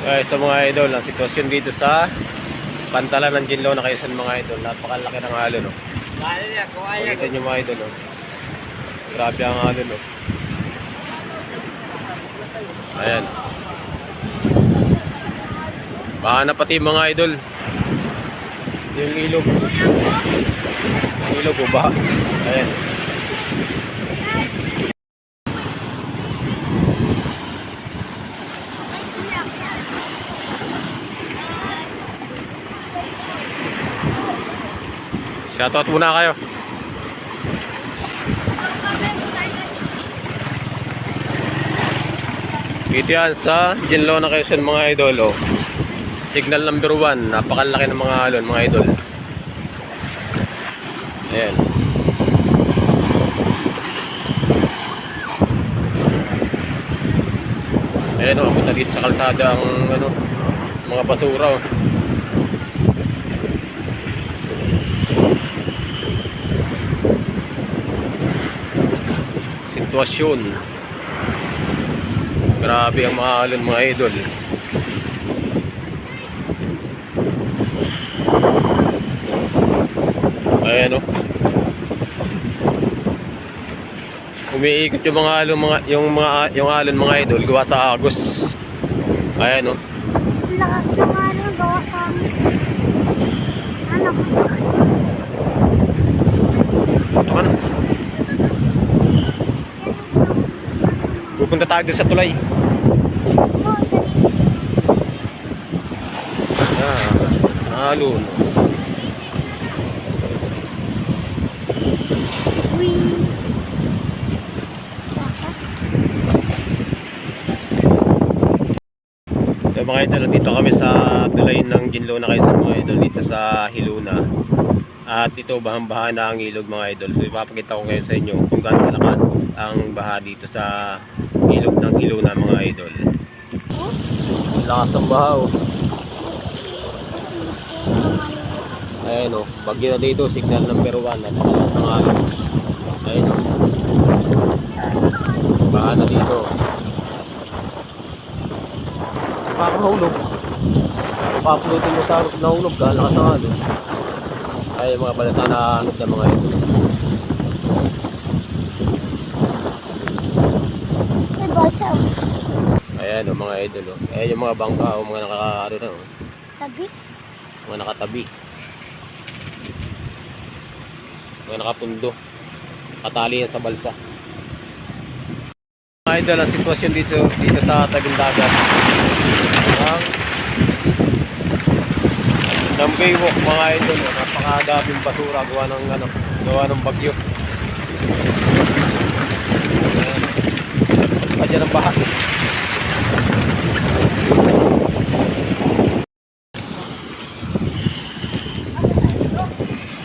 Guys, ito mga idol, ang sitwasyon dito sa pantalan ng Ginlo na Quezon mga idol. Napakalaki ng halo, no? Kaya niya, kaya Makikita nyo mga idol, no? Grabe ang halo, no? Ayan. Baka na pati mga idol. Yung ilog. Yung ilog, oh, baha. Ayan. Shoutout muna kayo. Dito yan sa Ginlona Quezon mga idol. Oh. Signal number 1. Napakalaki ng mga alon mga idol. Ayan. Ayan o, punta dito sa kalsada ang ano, mga basura. Oh. Sitwasyon. Grabe ang mga alon mga idol. Ayan o. Umiikot yung mga alon mga yung mga yung alon mga idol gawa sa Agos. Ayan o. Lakas ng ano, gawa sa amin. Ano? Ito ka na. Pupunta tayo doon sa tulay. Ah. Uy. Ito mga idol, dito kami sa tulay ng Ginlona Quezon mga idol dito sa Hiluna. At ito bahang-baha na ang ilog mga idol. So ipapakita ko ngayon sa inyo kung gaano kalakas ang baha dito sa ilog ng Hiluna mga idol. Lakas ng baha oh. Ayan oh, bagyo na dito, signal number 1 at lakas ng alon. Ayan oh. Baha na dito. Baka mahulog. Papulutin mo sa nahulog ka, lakas ng alon. Ay, mga balasa na hanap ng mga ito. May basa. Ayan o, mga idol o. Ayan yung mga bangka o, mga nakakaano na o. Tabi. Mga nakatabi. Mga nakapundo. Katali yan sa balsa. Mga idol, ang sitwasyon dito, dito sa tabing dagat. Ang ng baywalk mga idol, o. napakadaming basura gawa ng ano, gawa ng bagyo. Ayan. Padyan ng baha.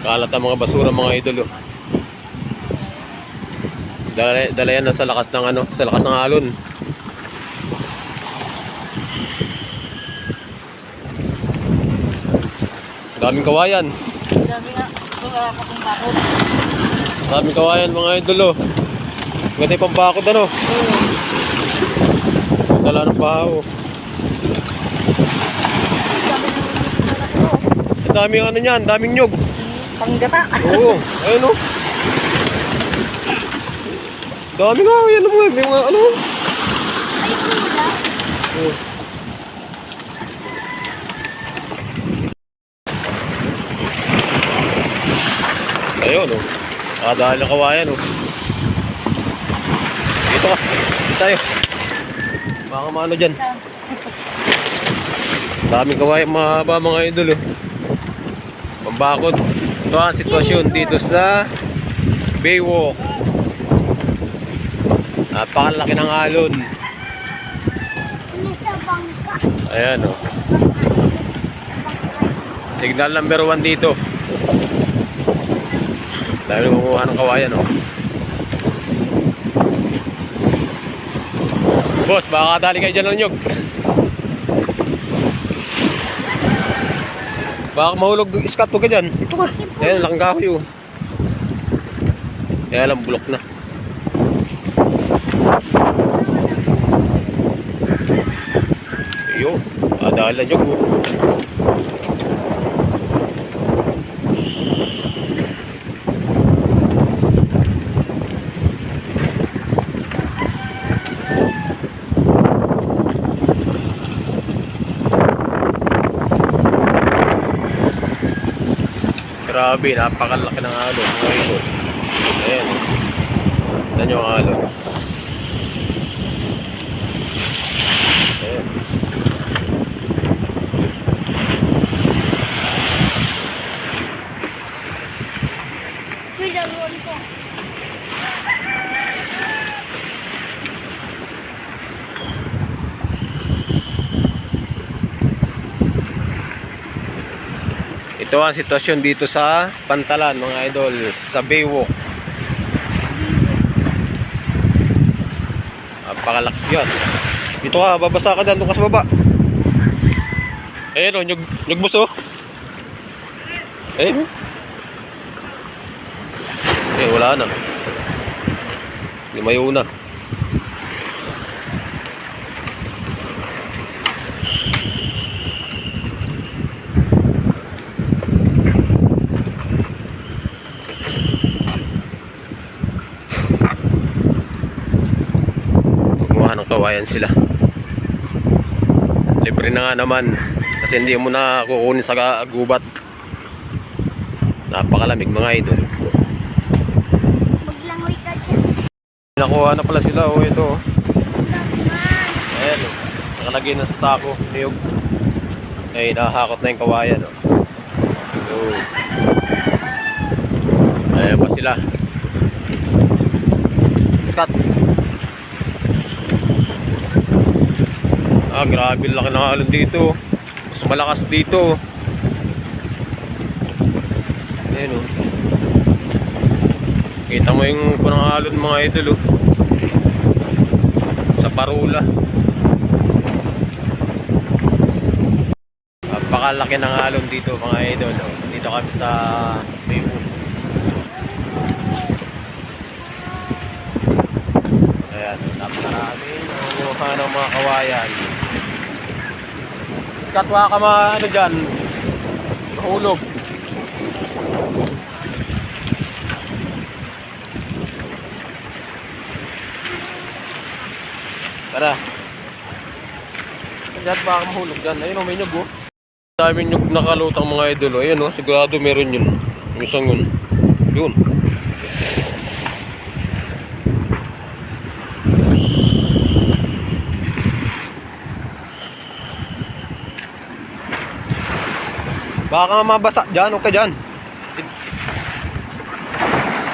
Kalat ang mga basura mga idol. Oh. Dala, dala yan na sa lakas ng ano, sa lakas ng alon. Daming kawayan. Daming kawayan mga idol oh. Ganda yung pambakod ano. Dala ng baho. Ang daming ano niyan, daming nyog. Panggata. Oo, ayun oh. Dami nga, yan mga, may mga ano. Ay, kuya. Oh. Ayun oh. Nakadahal ng kawayan oh. Dito ka. Dito tayo. Baka maano dyan. Daming kawayan mahaba mga idol oh. Pambakod. Ito ang sitwasyon dito sa Baywalk. Napakalaki ng alon. Ayan o. Signal number 1 dito. Dahil kumukuha ng kawayan o. Boss, baka kadali kayo dyan ng nyog. Baka mahulog yung iskat mo ka dyan. Ito ka. Ayan, laking kahoy o. Kaya lang, bulok na. Ayun. Kilala nyo po. Grabe, napakalaki ng alon. Idol. Ayan. Tignan nyo ang alon. Ito ang sitwasyon dito sa Pantalan mga idol, sa Baywalk. Napakalaki yan. Dito ka, babasa ka dyan, doon ka baba. Ayun o, nyug, nyugbos o. Ayun o. Eh, wala na. Lumayo na. Kawayan sila. Libre na nga naman. Kasi hindi mo na kukunin sa gubat. Napakalamig mga idol. Maglangoy ka dyan. Nakuha na pala sila. Oh, ito. oh. Ayan o. Nakalagay na sa sako. Niyog. Ay, nakahakot na yung kawayan o. So, ayan pa sila. Scott. Ah, grabe laki ng alon dito. Mas malakas dito. Ayan o. Kita mo yung punang alon mga idol o. Sa parula. Napakalaki ng alon dito mga idol. oh. Dito kami sa Maywood. Ayan, napakarami. Nangunguha ng mga kawayan. Katwa ka mga ano dyan. Mahulog. Tara. Diyan ba ang mahulog dyan? Ayun o, may nyug oh. Daming nyug nakalutang mga idol. oh. Ayun o, sigurado meron yun. Isang yun. Yun. Baka mabasa dyan, o ka dyan.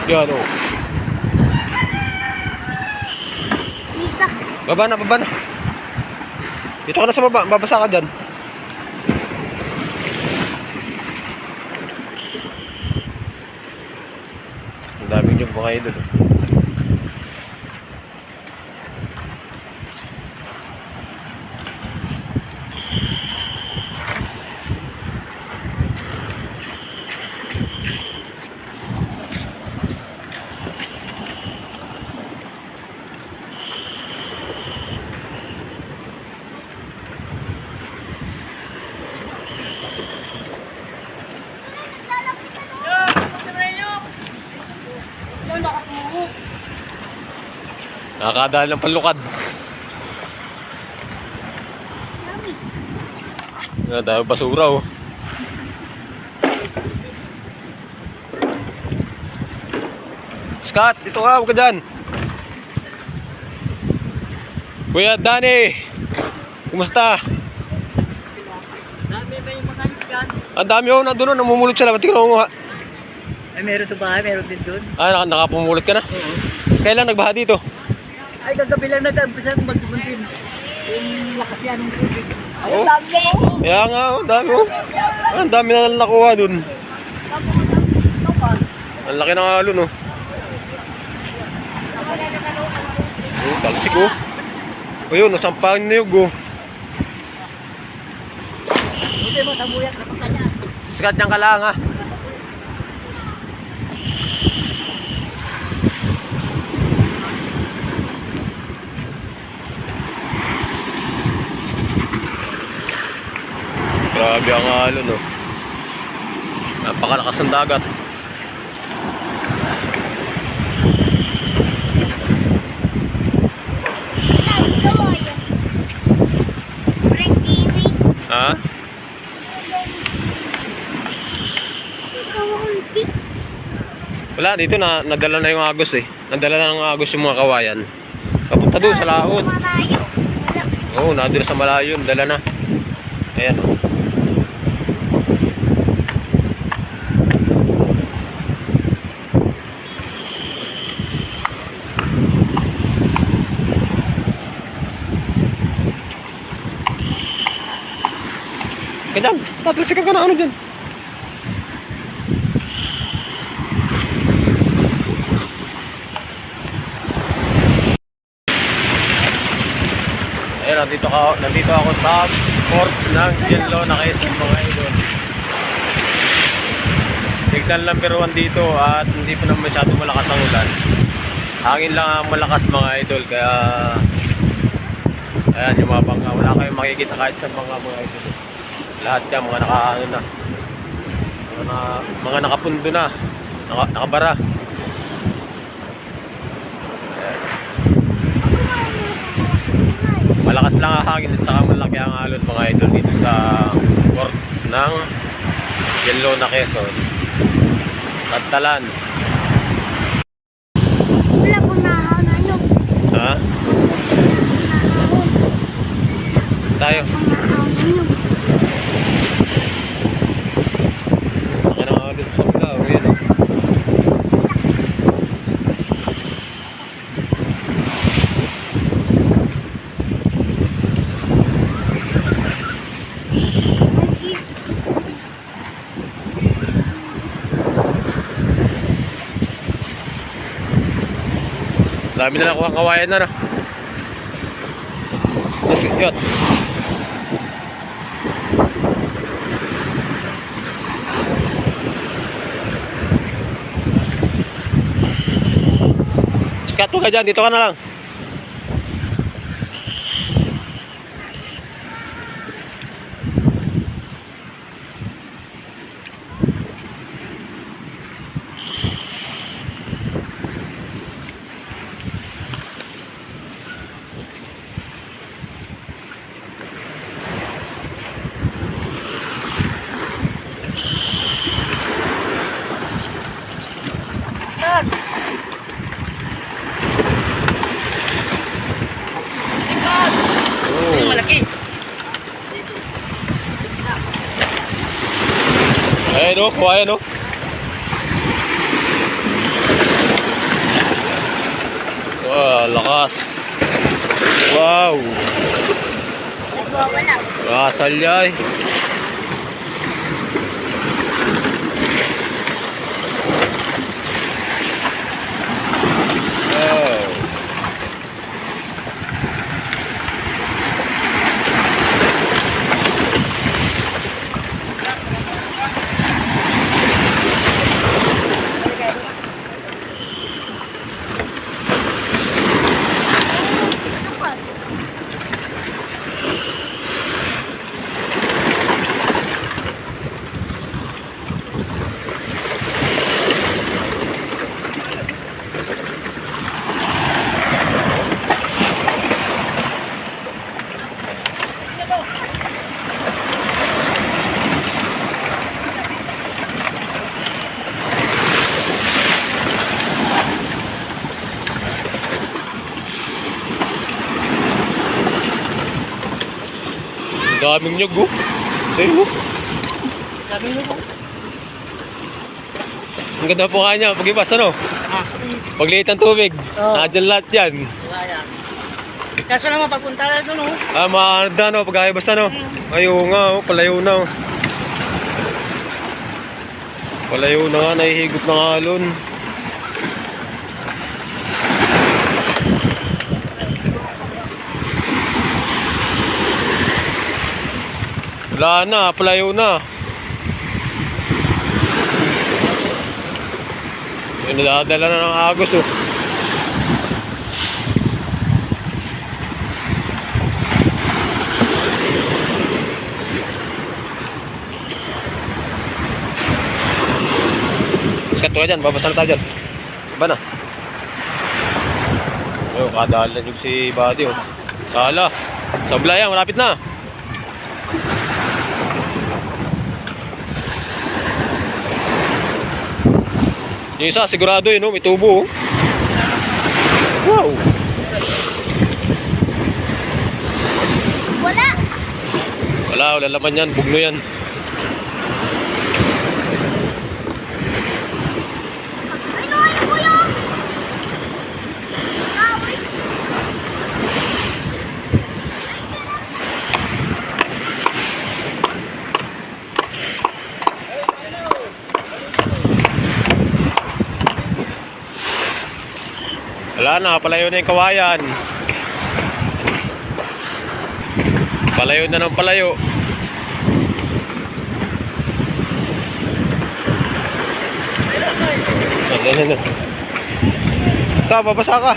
Dyan o. Isa. Baba na, baba na. Dito ka na sa baba, babasa ka dyan. Ang dami yung mga idol. Nakakadaan ng panlukad. Ang dami basura oh. Scott, dito ka, huwag ka dyan. Kuya Danny, kumusta? Dami ba yung mga dyan? Ang dami oh, nandun oh, namumulot sila. Ba't mo nga? Ay, meron sa bahay, meron din doon. Ah, naka, nakapumulot ka na? Oo. Kailan nagbaha dito? Ay, kagabi lang nag-umpisa ng magbumuntin. Yung lakas yan ng tubig. Ay, Oh. dami mo. Kaya nga, oh, dami oh. Ah, ang dami na nakuha dun. Ang laki ng alon oh. Oh, talsik oh. O yun, oh, sampahan na yung oh. Ka pa kanya. Sikat niyang kalang ha. Grabe ang alon, no. Napakalakas ng dagat. Ha? Wala, dito na nadala na yung agos eh. Nadala na ng agos yung mga kawayan. Papunta doon sa laot. Oo, nadala sa malayo, dala na. Ayan, oh. Kaya dyan, tatalsikan ka na ano dyan. Ayun, nandito, ka, nandito ako sa port ng Genlo na Quezon mga idol. Signal number 1 dito at hindi pa naman masyado malakas ang ulan. Hangin lang ang malakas mga idol kaya ayan yung mga bangka. Wala kayong makikita kahit sa mga mga idol. Lahat yan mga naka ano na. Mga, na, mga nakapundo na. Naka, nakabara. Malakas lang ang hangin at saka malaki ang alon mga idol dito sa port ng Yellow na Quezon. Tagtalan. Wala po nahaw na yun. Ha? Tayo. Ang nahaw na yun. Laki ng alon sa ulaw. Yan oh. Dami na nakuha kawayan na no. Let's yun. Skato ka dyan, dito ka na lang. Oh. Malaki. O, kawayan o. Wow, lakas. Wow. Nagwawala. Kasal. Ano ka? Ang daming nyug oh. Ayun oh. Sabi mo po. Ang ganda po kanya. Pag-ibas ano? Ah, Pagliit ng tubig. Oo. Nandiyan lahat yan. wala. Kaso naman pagpunta na doon oh. Ah, maarda no. Pag-ibas ano? Ayaw nga oh. Palayo na oh. Palayo na nga. Nahihigop ng alon. Wala na, palayo na. Yung nadadala na ng agos oh. Sikat ko dyan, babasa na tayo dyan. Iba na. Ayun, kadaalan yung si Buddy oh. Sala. Sabla yan, malapit na. Yung isa, sigurado yun, oh, may tubo. oh. Wow! Wala. Wala, wala laman yan, bugno yan. Wala na, palayo na yung kawayan. Palayo na ng palayo. Ano. Ito, babasa ka.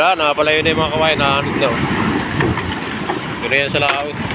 Wala na, palayo na yung mga kawayan. Nahanod na. oh. Doon na yan sa laot.